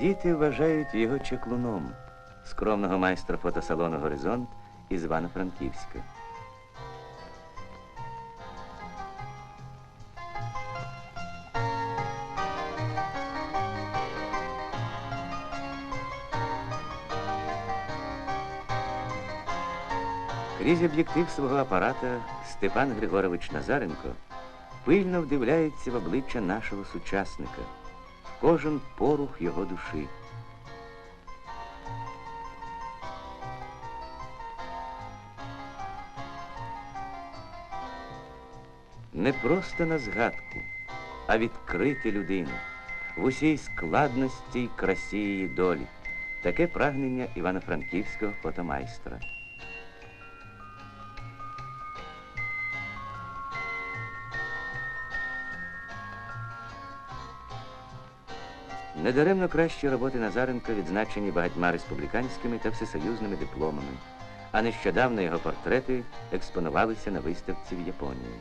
Діти вважають його чеклуном, скромного майстра фотосалону Горизонт із Івано-Франківська. Крізь об'єктив свого апарата Степан Григорович Назаренко пильно вдивляється в обличчя нашого сучасника, кожен порух його душі. Не просто на згадку, а відкрити людину в усій складності й красі її долі. Таке прагнення івано-франківського фотомайстра. Недаремно кращі роботи Назаренка відзначені багатьма республіканськими та всесоюзними дипломами, а нещодавно його портрети експонувалися на виставці в Японії.